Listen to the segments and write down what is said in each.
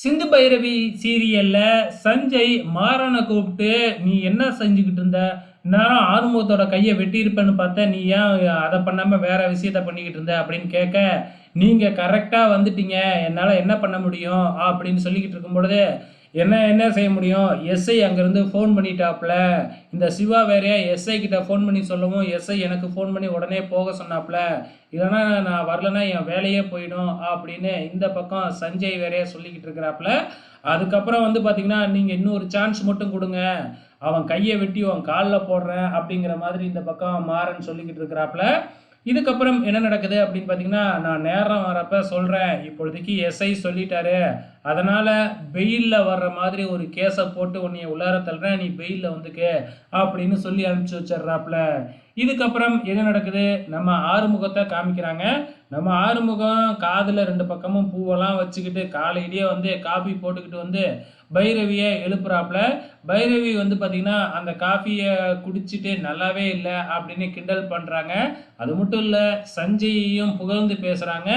சிந்து பைரவி சீரியல்ல சஞ்சய் மாறனை கூப்பிட்டு நீ என்ன செஞ்சுக்கிட்டு இருந்த? நேரம் ஆறுமுகத்தோட கையை வெட்டியிருப்பேன்னு பார்த்தேன். நீ ஏன் அதை பண்ணாமல் வேற விஷயத்த பண்ணிக்கிட்டு இருந்த? அப்படின்னு கேட்க நீங்கள் கரெக்டாக வந்துட்டீங்க. என்னால் என்ன பண்ண முடியும்? அப்படின்னு சொல்லிக்கிட்டு இருக்கும் பொழுது என்ன என்ன செய்ய முடியும்? எஸ்ஐ அங்கேருந்து ஃபோன் பண்ணிட்டாப்புல இந்த சிவா வேறையா? எஸ்ஐ கிட்ட ஃபோன் பண்ணி சொல்லவும் எஸ்ஐ எனக்கு ஃபோன் பண்ணி உடனே போக சொன்னாப்புல இல்லைன்னா நான் வரலன்னா என் வேலையே போயிடும் அப்படின்னு இந்த பக்கம் சஞ்சய் வேறையா சொல்லிக்கிட்டு இருக்கிறாப்புல அதுக்கப்புறம் வந்து பார்த்தீங்கன்னா நீங்கள் இன்னொரு சான்ஸ் மட்டும் கொடுங்க. அவன் கையை வெட்டி அவன் காலில் போடுறேன் அப்படிங்கிற மாதிரி இந்த பக்கம் மாறன் சொல்லிக்கிட்டு இருக்கிறாப்புல இதுக்கப்புறம் என்ன நடக்குது அப்படின்னு பார்த்தீங்கன்னா நான் நேரம் வரப்ப சொல்கிறேன் இப்பொழுதைக்கு எஸ்ஐ சொல்லிட்டாரு. அதனால் பெயிலில் வர்ற மாதிரி ஒரு கேஸை போட்டு உன்னைய உள்ளார தள்ளுறேன். நீ பெயிலில் வந்துக்கு அப்படின்னு சொல்லி அனுப்பிச்சி வச்சிட்றாப்புல. இதுக்கப்புறம் என்ன நடக்குது? நம்ம ஆறுமுகத்தை காமிக்கிறாங்க. நம்ம ஆறுமுகம் காதில் ரெண்டு பக்கமும் பூவெல்லாம் வச்சுக்கிட்டு காலையிலேயே வந்து காஃபி போட்டுக்கிட்டு வந்து பைரவியை எழுப்புறாப்புல. பைரவி வந்து பார்த்திங்கன்னா அந்த காஃபியை குடிச்சிட்டு நல்லாவே இல்லை அப்படின்னு கிண்டல் பண்ணுறாங்க அது மட்டும் இல்லை சஞ்சயையும் புகழ்ந்து பேசுகிறாங்க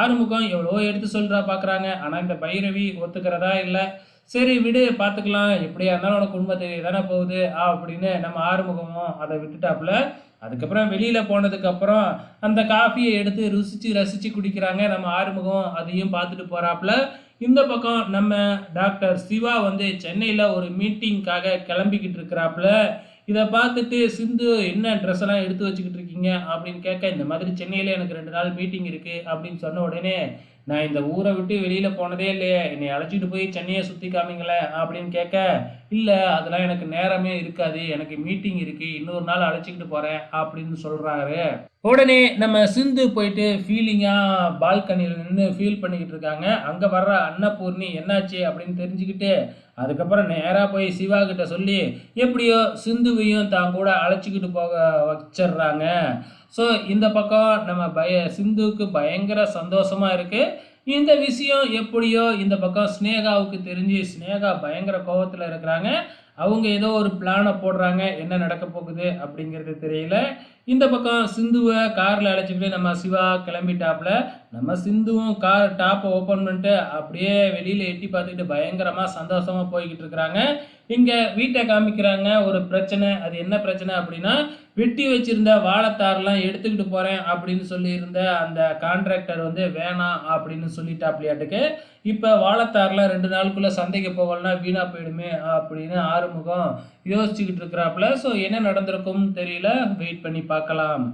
ஆறுமுகம் எவ்வளோ எடுத்து சொல்கிறா பார்க்குறாங்க ஆனால் இந்த பைரவி ஒத்துக்கிறதா இல்லை. சரி விடு பார்த்துக்கலாம் எப்படியா இருந்தாலும் உனக்கு உண்மை தெரிய தானே போகுது? அப்படின்னு நம்ம ஆறுமுகமும் அதை விட்டுட்டாப்புல. அதுக்கப்புறம் வெளியில் போனதுக்கப்புறம் அந்த காஃபியை எடுத்து ருசித்து ரசித்து குடிக்கிறாங்க. நம்ம ஆறுமுகம் அதையும் பார்த்துட்டு போகிறாப்புல இந்த பக்கம் நம்ம டாக்டர் சிவா வந்து சென்னையில் ஒரு மீட்டிங்க்காக கிளம்பிக்கிட்டு இருக்கிறாப்புல. இதை பார்த்துட்டு சிந்து என்ன ட்ரெஸ் எல்லாம் எடுத்து வச்சுக்கிட்டு இருக்கீங்க? அப்படின்னு கேட்க இந்த மாதிரி சென்னையில் எனக்கு ரெண்டு நாள் மீட்டிங் இருக்குது அப்படின்னு சொன்ன உடனே நான் இந்த ஊரை விட்டு வெளியில் போனதே இல்லையே. என்னை அழைச்சிட்டு போய் சென்னையை சுற்றி காமிங்களேன் அப்படின்னு கேட்க இல்லை அதெல்லாம் எனக்கு நேரமே இருக்காது. எனக்கு மீட்டிங் இருக்குது இன்னொரு நாள் அழைச்சிக்கிட்டு போகிறேன் அப்படின்னு சொல்கிறாரு உடனே நம்ம சிந்து போயிட்டு ஃபீலிங்காக பால்கனியில் நின்று ஃபீல் பண்ணிக்கிட்டு இருக்காங்க. அங்கே வர்ற அன்னபூர்ணி என்னாச்சு? அப்படின்னு தெரிஞ்சுக்கிட்டு அதுக்கப்புறம் நேராக போய் சிவா கிட்ட சொல்லி எப்படியோ சிந்துவையும் தான் கூட அழைச்சிக்கிட்டு போக வச்சிடுறாங்க. ஸோ இந்த பக்கம் நம்ம பய சிந்துவுக்கு பயங்கர சந்தோஷமாக இருக்குது இந்த விஷயம் எப்படியோ இந்த பக்கம் ஸ்னேகாவுக்கு தெரிஞ்சு ஸ்னேகா பயங்கர கோபத்தில் இருக்கிறாங்க. அவங்க ஏதோ ஒரு பிளானை போடுறாங்க. என்ன நடக்க போகுது அப்படிங்கிறது தெரியல. இந்த பக்கம் சிந்துவை காரில் அழைச்சிக்கிட்டு நம்ம சிவா கிளம்பிட்டாப்புல நம்ம சிந்துவும் கார் டாப்பை ஓப்பன் பண்ணிட்டு அப்படியே வெளியில் எட்டி பார்த்துக்கிட்டு பயங்கரமாக சந்தோஷமாக போய்கிட்டு இருக்கிறாங்க. இங்கே வீட்டை காமிக்கிறாங்க. ஒரு பிரச்சனை. அது என்ன பிரச்சனை அப்படின்னா வெட்டி வச்சிருந்த வாழைத்தாரெலாம் எடுத்துக்கிட்டு போகிறேன் அப்படின்னு சொல்லியிருந்த அந்த கான்ட்ராக்டர் வந்து வேணாம் அப்படின்னு சொல்லிட்டாப்லையாட்டுக்கு. இப்போ வாழைத்தாரெலாம் ரெண்டு நாளுக்குள்ளே சந்தைக்கு போகலன்னா வீணாக போயிடுமே அப்படின்னு ஆறுமுகம் யோசிச்சுக்கிட்டு இருக்கிறாப்புல ஸோ என்ன நடந்திருக்கும்னு தெரியல? வெயிட் பண்ணி பார்க்கலாம்.